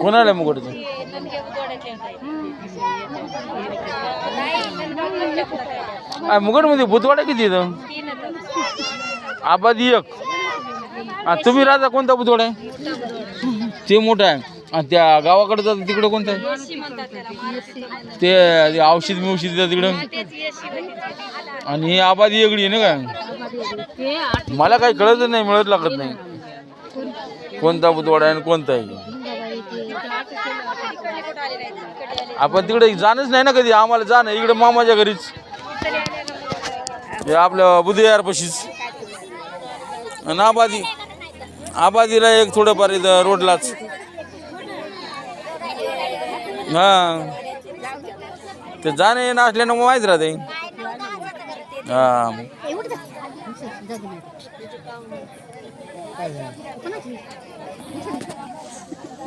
कोणाला मुकुटचं? आ, मुकुटमध्ये बुधवाडा किती आबादी एक. तुम्ही राहता कोणता बुधवाडा आहे? ते मोठं आहे. आणि त्या गावाकडे जातं तिकडं कोणतं आहे? ते औषध देतात तिकडं? आणि ही आबादी वेगळी आहे ना काय? मला काही कळत नाही मिळत लागत नाही. कोणता बुधवाडा आहे आणि कोणता आहे? आपण तिकडे जाणंच नाही ना कधी. आम्हाला जाणं इकडे मामाच्या घरीच. हे आपलं बुधयार पशीच आणि आबादी आबादीला एक थोडंफार इथं रोडलाच. हा. ते जाणं येणं असल्यानं मग माहीत राहते. हा.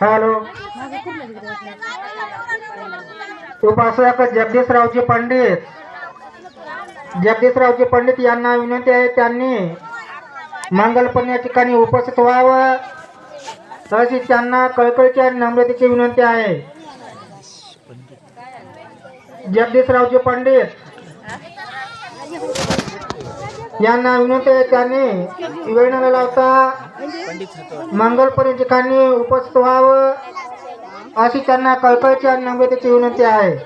हॅलो. उपासक जगदीशरावजी पंडित. जगदीशरावजी पंडित यांना विनंती आहे त्यांनी मंगलपण या ठिकाणी उपस्थित व्हावं. तसेच त्यांना कळकळीची आणि नम्रतेची विनंती आहे. जगदीशरावजी पंडित यांना विनंती आहे त्यांनी वेळ न लावता मंगलपण ठिकाणी उपस्थित व्हावं अशी त्यांना कळकळीची आणि नम्रतेची विनंती आहे.